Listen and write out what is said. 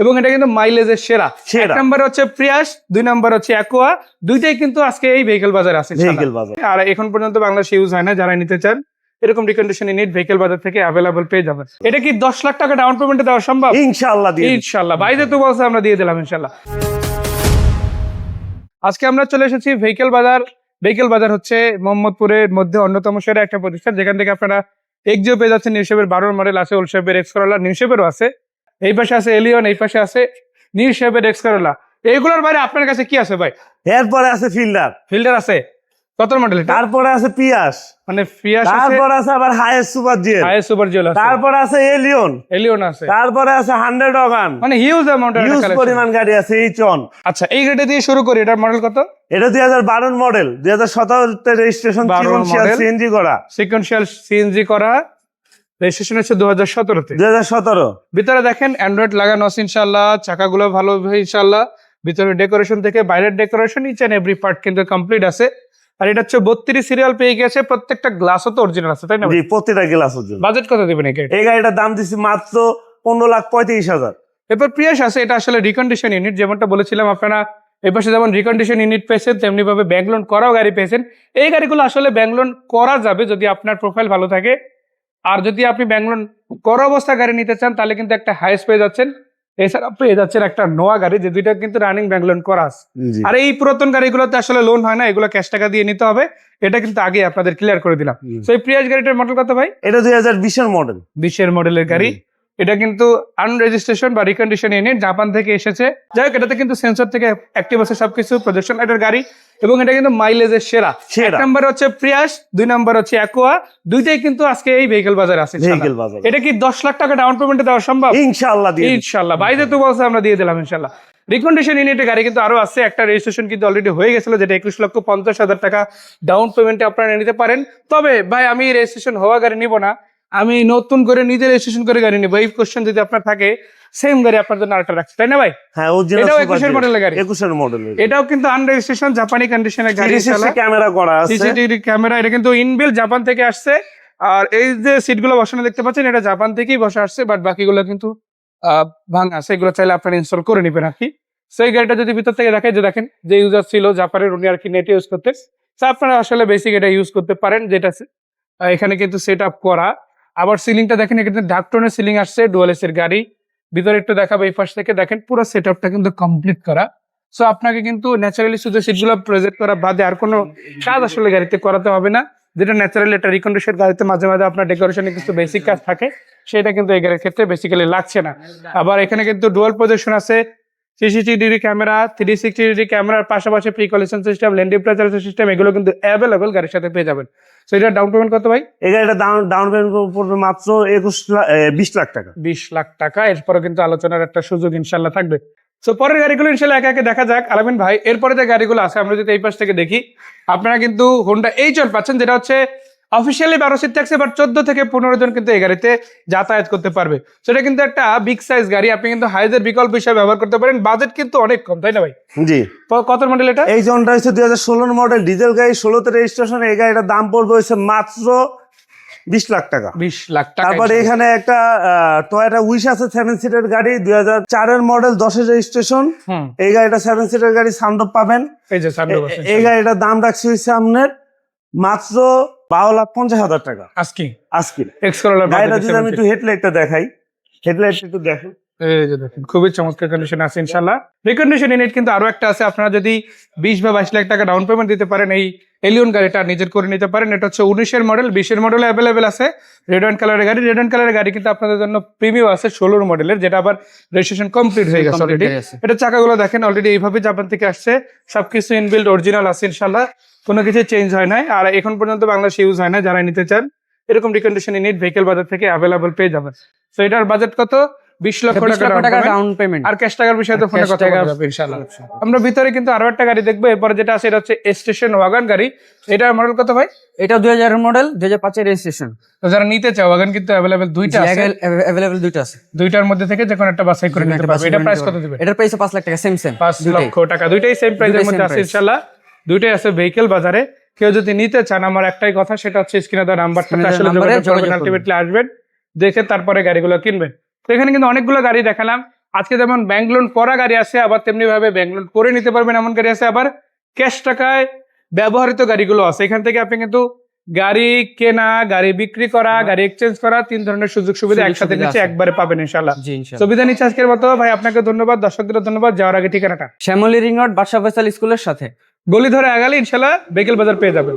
এবং এটা কিন্তু মাইলেজের সেরা। এক। নম্বর হচ্ছে প্রিয়াস দুই নম্বর হচ্ছে অ্যাকোয়া দুইটাই কিন্তু আজকে এই ভেহিকেল বাজারে আছে ভেহিকেল বাজার। আর এখন পর্যন্ত বাংলাদেশ ইউজ হয় না যারা নিতে চান এরকম রিকন্ডিশন ইউনিট ভেহিকেল বাজার থেকে অ্যাভেলেবল পেয়ে যাবেন। এটা কি দশ লাখ টাকা ডাউন পেমেন্টে দেওয়া সম্ভব? ইনশাআল্লাহ দিয়ে দিচ্ছি। ইনশাল্লাহ বাইরে তো বলছে আমরা দিয়ে দিলাম ইনশাল্লাহ আজকে আমরা চলে এসেছি ভেহিকেল বাজার। ভেহিকেল বাজার হচ্ছে মোহাম্মদপুরের মধ্যে অন্যতম সেরা একটা প্রতিষ্ঠান যেখান থেকে আপনারা এক্সিও পেয়ে যাচ্ছেন নিউশেপের বারোর মডেল আছে ওল শেপের এক্স করোলা নিউশেপেরও আছে। এই পাশে আছে এলিয়ন এই পাশে আছে নিউ শেপের এক্স করোলা এইগুলোর বাইরে আপনার কাছে কি আছে ভাই? এরপরে আছে ফিল্ডার। ফিল্ডার আছে? কত মডেল তারপরে আছে পিয়াস। মানে আছে? তারপর আছে আবার highest super GL high super jewel আছে। তারপরে আছে এলিয়ন। এলিয়ন আছে। তারপরে আছে হান্ড্রেড অগান। মানে হিউজ অ্যামাউন্টের হিউজ পরিমাণ গাড়ি আছে এই চন আচ্ছা এই গ্রেডে দিয়ে শুরু করি এটার মডেল কত? এটা দুই হাজার বারোর মডেল দুই হাজার সতেরোতে রেজিস্ট্রেশন 12 সিএনজি করা। সিকোয়েন্সিয়াল সিএনজি করা। রেজিস্ট্রেশন হচ্ছে দু হাজার সতেরোতে দুই হাজার সতেরো। ভিতরে দেখেন অ্যান্ড্রয়েড লাগানো আছে ইনশাল্লাহ চাকাগুলো ভালো ইনশাল্লাহ ভিতরে ডেকোরেশন থেকে বাইরের decoration each and every part কিন্তু কমপ্লিট আছে। আর এটা হচ্ছে বত্রিশ সিরিয়াল পেয়ে গেছে প্রত্যেকটা গ্লাসও তো অরিজিনাল আছে তাই না জি প্রতিটা গ্লাস বাজেট কত দেবেন এই গাড়িটা? এই গাড়িটার দাম দিচ্ছি মাত্র পনেরো লাখ পঁয়ত্রিশ হাজার। এরপর প্রিয়াস আছে এটা আসলে রিকন্ডিশন ইউনিট যেমনটা বলেছিলাম আপনারা এই পাশে যেমন রিকন্ডিশন ইউনিট পেয়েছেন তেমনি ভাবে ব্যাংক লোন করাও গাড়ি পেয়েছেন। এই গাড়িগুলো আসলে ব্যাংক লোন করা যাবে যদি আপনার প্রোফাইল ভালো থাকে। আর যদি আপনি ব্যাংক লোন করা অবস্থা গাড়ি নিতে চান তাহলে কিন্তু একটা হাইস পেয়ে যাচ্ছেন। এছাড়া পেয়ে যাচ্ছেন একটা নোয়া গাড়ি যে দুইটা কিন্তু রানিং ব্যাংক লোন করা আছে আর এই পুরাতন গাড়িগুলোতে আসলে লোন হয় না এগুলো ক্যাশ টাকা দিয়ে নিতে হবে। এটা কিন্তু আগে আপনাদের ক্লিয়ার করে দিলাম। তো এই প্রিয়াস গাড়িটার মডেল কত ভাই? এটা দুই হাজার বিশের মডেল বিশের মডেলের গাড়ি। এটা কিন্তু আনরেজিস্ট্রেশন বা রিকন্ডিশন ইউনিট জাপান থেকে এসেছে। যাই হোক এটাতে কিন্তু সেন্সর থেকে অ্যাক্টিভ আছে সবকিছু প্রজেকশন এটার গাড়ি। এবং এটা কিন্তু মাইলেজের সেরা। এক নম্বর হচ্ছে প্রিয়াস দুই নম্বর হচ্ছে অ্যাকোয়া দুইটাই কিন্তু আজকে এই ভেহিকেল বাজার আছে ভেহিকেল বাজার। এটা কি দশ লাখ টাকা ডাউন পেমেন্টে দেওয়া সম্ভব? ইনশাআল্লাহ। ইনশাল্লাহ বাইরে তো বলছে আমরা দিয়ে দিলাম ইনশাল্লাহ রিকন্ডিশন ইউনিটের গাড়ি কিন্তু আরও আছে। একটা রেজিস্ট্রেশন কিন্তু অলরেডি হয়ে গেছিল যেটা একুশ লক্ষ পঞ্চাশ হাজার টাকা ডাউন পেমেন্টে আপনারা নিতে পারেন। তবে ভাই আমি রেজিস্ট্রেশন হওয়া গাড়ি নিব না। আমি নতুন করে নিজের রেজিস্ট্রেশন করে গাড়ি নিবো। এই কোশ্চেন যদি আপনার থাকে সেম গাড়ি আপনার জন্য আরেকটা রাখছি তাই না ভাই? হ্যাঁ এটাও একুশের মডেলের গাড়ি। একুশের মডেল এটাও কিন্তু আনরেজিস্ট্রেশন জাপানি কন্ডিশনের গাড়ি। ক্যামেরা করা আছে। সিসিটিভি ক্যামেরা এটা কিন্তু ইনবিল জাপান থেকে আসছে। আর এই যে সিটগুলো বসানো দেখতে পাচ্ছেন এটা জাপান থেকেই বসা আসছে বাট বাকিগুলো কিন্তু ভাঙা আছে। এগুলো চাইলে আপনারা ইনস্টল করে নেবেন আর কি। সেই গাড়িটা যদি ভিতর থেকে দেখে যে দেখেন যে ইউজার ছিল জাপানের উনি আর কি নেট ইউজ করতে আপনারা আসলে বেসিক এটা ইউজ করতে পারেন যেটা এখানে কিন্তু সেট আপ করা। আবার সিলিংটা দেখেন, এখানে ডাকটনের সিলিং আসছে ডুয়ালেস এর গাড়ি। ভিতরে একটু দেখাবো, এই পাশ থেকে দেখেন, পুরো সেট আপটা কিন্তু কমপ্লিট করা। সো আপনাকে কিন্তু ন্যাচারালি শুধু সিটগুলো প্রেজেন্ট করা বাদে আর কোনো কাজ আসলে গাড়িতে করাতে হবে না। যেটা ন্যাচারালি একটা রিকন্ডিশন গাড়িতে মাঝে মাঝে আপনার ডেকোরেশনে কিছু বেসিক কাজ থাকে, সেটা কিন্তু এই গাড়ির ক্ষেত্রে বেসিক্যালি লাগছে না। আবার এখানে কিন্তু ডুয়াল প্রজেকশন আছে CCTV camera three sixty degree ক্যামেরার পাশাপাশি pre collision system land departure system এগুলো কিন্তু অ্যাভেলেবল গাড়ির সাথে পেয়ে যাবেন। সো এটা ডাউন পেমেন্ট কত ভাই? এই গাড়িটা ডাউন ডাউন পেমেন্ট পড়বে মাত্র একুশ লাখ বিশ লাখ টাকা। বিশ লাখ টাকা। এরপরে কিন্তু আলোচনার একটা সুযোগ ইনশাল্লাহ থাকবে। তো পরের গাড়িগুলো ইনশাল্লাহ একে একে দেখা যাক। আলামিন ভাই এরপরে যে গাড়িগুলো আছে আমরা যদি এই পাশ থেকে দেখি আপনারা কিন্তু হোন্ডা এই চল পাচ্ছেন যেটা হচ্ছে অফিসিয়ালি বারো সিট ট্যাক্সি বাট চোদ্দ থেকে পনেরো জন কিন্তু এই গাড়িতে যাতায়াত করতে পারবে। সেটা কিন্তু একটা বিগ সাইজ গাড়ি আপনি কিন্তু হাইজের বিকল্প হিসাবে ব্যবহার করতে পারেন। বাজেট কিন্তু অনেক কম তাই না ভাই? জি। কত মডেল এটা? এই জনটা হচ্ছে দুই হাজার ষোলোর মডেল ডিজেল গাড়ি ষোলোতে রেজিস্ট্রেশন এই গাড়িটার দাম পড়বে হচ্ছে মাত্র বিশ লাখ টাকা। বিশ লাখ টাকা তারপরে এখানে একটা টয়টা উইশ আছে সেভেন সিটের গাড়ি দুই হাজার চারের মডেল দশের রেজিস্ট্রেশন এই গাড়িটা সেভেন সিটের গাড়ি সানডপ পাবেন। এই গাড়িটার দাম রাখছি হচ্ছে আপনার মাত্র বারো লাখ পঞ্চাশ হাজার টাকা। আজকে? আজকে। গাড়িটা যদি আমি একটু হেডলাইটটা দেখাই হেডলাইট একটু দেখো দেখেন খুবই চমৎকার কন্ডিশন আছে ইনশাল্লাহ রিকন্ডিশন ইউনিট কিন্তু আরও একটা আছে। আপনারা যদি বিশ বা বাইশ লাখ টাকা ডাউন পেমেন্ট দিতে পারেন এই এলিয়ন গাড়িটা নিজের করে নিতে পারেন। এটা হচ্ছে উনিশের মডেল বিশের মডেল অ্যাভেলেবেল আছে। রেড অ্যান্ড কালারের গাড়ি। রেড অ্যান্ড কালারের গাড়ি কিন্তু আপনাদের জন্য প্রিমিয়াম আছে ষোলোর মডেলের যেটা আবার রেজিস্ট্রেশন কমপ্লিট হয়ে গেছে অলরেডি এটা চাকাগুলো দেখেন অলরেডি এইভাবে জাপান থেকে আসছে। সবকিছু ইনবিল্ড অরিজিনাল আছে ইনশাল্লাহ কোনো কিছু চেঞ্জ হয় নাই। আর এখন পর্যন্ত বাংলাদেশে ইউজ হয় না যারা নিতে চান এরকম রিকন্ডিশন ইউনিট ভেহিকেল বাজার থেকে অ্যাভেলেবল পেয়ে যাবেন। তো এটার বাজেট কত? বিশ লক্ষ টাকা ডাউন পেমেন্ট আর ক্যাশ টাকার বিষয়ে তো ফোনে কথা ইনশাআল্লাহ। আমরা ভিতরে কিন্তু আরও একটা গাড়ি দেখব। এরপরে যেটা আছে এটা হচ্ছে স্টেশন ওয়াগন গাড়ি। এটার মডেল কত ভাই? এটা দুই হাজার মডেল দুই হাজার পাঁচের রেজিস্ট্রেশন তো যারা নিতে চাও ওয়াগন কিন্তু অ্যাভেলেবেল দুইটা আছে। অ্যাভেলেবল দুইটা আছে। দুইটার মধ্যে থেকে যে কোনো একটা বাছাই করে নিতে পারবে। এটা প্রাইস কত দিবে? এটার প্রাইস পাঁচ লাখ টাকা সেম সেম পাঁচ লক্ষ টাকা। দুইটাই সেম প্রাইসের মধ্যে আছে। ইনশাল্লাহ দুইটাই আছে ভেহিকেল বাজারে। কেউ যদি নিতে চান আমার একটাই কথা সেটা হচ্ছে স্ক্রিনে দেওয়া নাম্বারটা আসলে যোগাযোগ করবেন। আলটিমেটলি আসবেন দেখে তারপরে গাড়িগুলো কিনবেন। তো এখানে কিন্তু অনেকগুলো গাড়ি দেখালাম। আজকে যেমন ব্যাংক লোন করা গাড়ি আছে আবার তেমনি ভাবে ব্যাংক লোন করে নিতে পারবেন এমন গাড়ি আছে। আবার ক্যাশ টাকায় ব্যবহৃত গাড়িগুলো আছে। এখান থেকে আপনি কিন্তু গাড়ি কেনা গাড়ি বিক্রি করা গাড়ি এক্সচেঞ্জ করা তিন ধরনের সুযোগ সুবিধা একসাথে সুবিধা নিচে আছে। একবারে পাবেন ইনশাল্লাহ সুবিধা নিচ্ছে আজকের মতো। ভাই আপনাকে ধন্যবাদ দর্শকদের ধন্যবাদ। যাওয়ার আগে ঠিকানাটা? শ্যামলী রিং রোড বাদশা ফয়সাল স্কুলের সাথে। গলি ধরে আগালে ইনশাল্লাহ বেকেল বাজার পেয়ে যাবেন।